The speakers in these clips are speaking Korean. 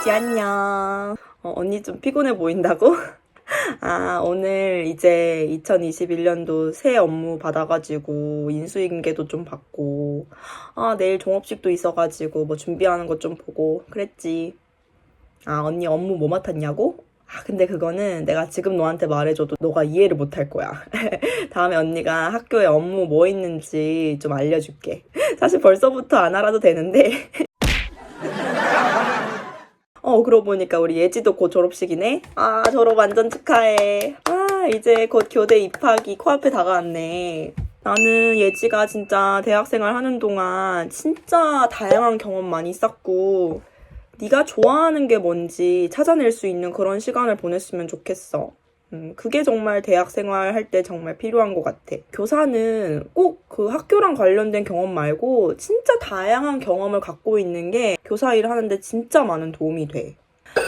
예지 안녕. 어, 언니 좀 피곤해 보인다고? 아, 오늘 이제 2021년도 새 업무 받아가지고 인수인계도 좀 받고, 아, 내일 종업식도 있어가지고 뭐 준비하는 것 좀 보고 그랬지. 아, 언니 업무 뭐 맡았냐고? 아, 근데 그거는 내가 지금 너한테 말해줘도 너가 이해를 못 할 거야. 다음에 언니가 학교에 업무 뭐 있는지 좀 알려줄게. 사실 벌써부터 안 알아도 되는데. 어, 그러고 보니까 우리 예지도 곧 졸업식이네? 아, 졸업 완전 축하해. 아, 이제 곧 교대 입학이 코앞에 다가왔네. 나는 예지가 진짜 대학생활 하는 동안 진짜 다양한 경험 많이 쌓고, 네가 좋아하는 게 뭔지 찾아낼 수 있는 그런 시간을 보냈으면 좋겠어. 음, 그게 정말 대학 생활 할 때 정말 필요한 것 같아. 교사는 꼭 그 학교랑 관련된 경험 말고 진짜 다양한 경험을 갖고 있는 게 교사 일을 하는데 진짜 많은 도움이 돼.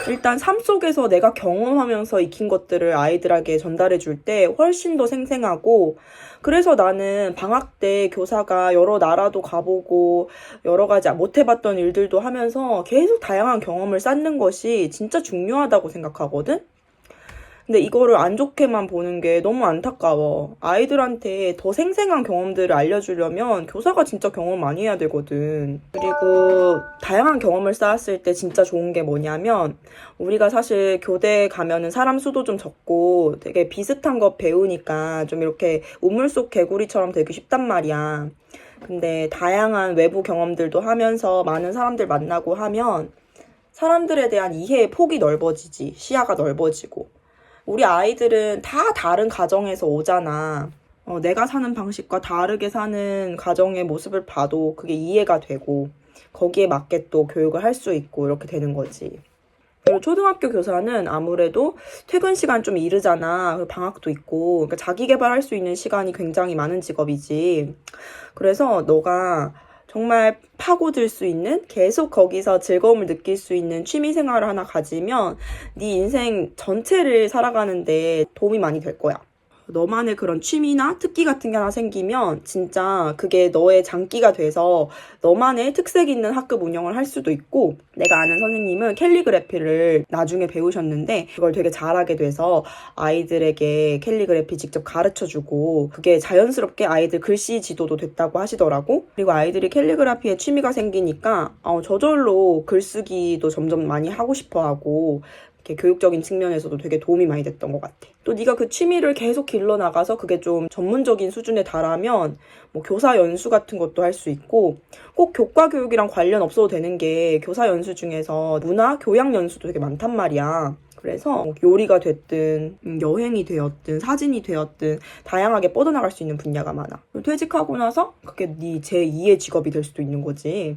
일단 삶 속에서 내가 경험하면서 익힌 것들을 아이들에게 전달해 줄 때 훨씬 더 생생하고 그래서 나는 방학 때 교사가 여러 나라도 가보고 여러 가지 못 해봤던 일들도 하면서 계속 다양한 경험을 쌓는 것이 진짜 중요하다고 생각하거든? 근데 이거를 안 좋게만 보는 게 너무 안타까워. 아이들한테 더 생생한 경험들을 알려주려면 교사가 진짜 경험 많이 해야 되거든. 그리고 다양한 경험을 쌓았을 때 진짜 좋은 게 뭐냐면 우리가 사실 교대 가면은 사람 수도 좀 적고 되게 비슷한 거 배우니까 좀 이렇게 우물 속 개구리처럼 되기 쉽단 말이야. 근데 다양한 외부 경험들도 하면서 많은 사람들 만나고 하면 사람들에 대한 이해의 폭이 넓어지지. 시야가 넓어지고. 우리 아이들은 다 다른 가정에서 오잖아. 어, 내가 사는 방식과 다르게 사는 가정의 모습을 봐도 그게 이해가 되고 거기에 맞게 또 교육을 할 수 있고 이렇게 되는 거지. 그리고 초등학교 교사는 아무래도 퇴근 시간 좀 이르잖아. 그리고 방학도 있고. 그러니까 자기 개발할 수 있는 시간이 굉장히 많은 직업이지. 그래서 너가 정말 파고들 수 있는 계속 거기서 즐거움을 느낄 수 있는 취미 생활을 하나 가지면 네 인생 전체를 살아가는데 도움이 많이 될 거야. 너만의 그런 취미나 특기 같은 게 하나 생기면 진짜 그게 너의 장기가 돼서 너만의 특색 있는 학급 운영을 할 수도 있고 내가 아는 선생님은 캘리그래피를 나중에 배우셨는데 그걸 되게 잘하게 돼서 아이들에게 캘리그래피 직접 가르쳐 주고 그게 자연스럽게 아이들 글씨 지도도 됐다고 하시더라고. 그리고 아이들이 캘리그래피에 취미가 생기니까 어, 저절로 글쓰기도 점점 많이 하고 싶어 하고 이렇게 교육적인 측면에서도 되게 도움이 많이 됐던 것 같아. 또 네가 그 취미를 계속 길러 나가서 그게 좀 전문적인 수준에 달하면 뭐 교사 연수 같은 것도 할 수 있고 꼭 교과 교육이랑 관련 없어도 되는 게 교사 연수 중에서 문화 교양 연수도 되게 많단 말이야. 그래서 뭐 요리가 됐든 음, 여행이 되었든 사진이 되었든 다양하게 뻗어나갈 수 있는 분야가 많아. 퇴직하고 나서 그게 네 제2의 직업이 될 수도 있는 거지.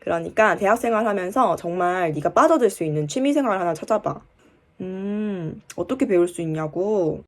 그러니까 대학 생활 하면서 정말 네가 빠져들 수 있는 취미 생활 하나 찾아봐. 음, 어떻게 배울 수 있냐고.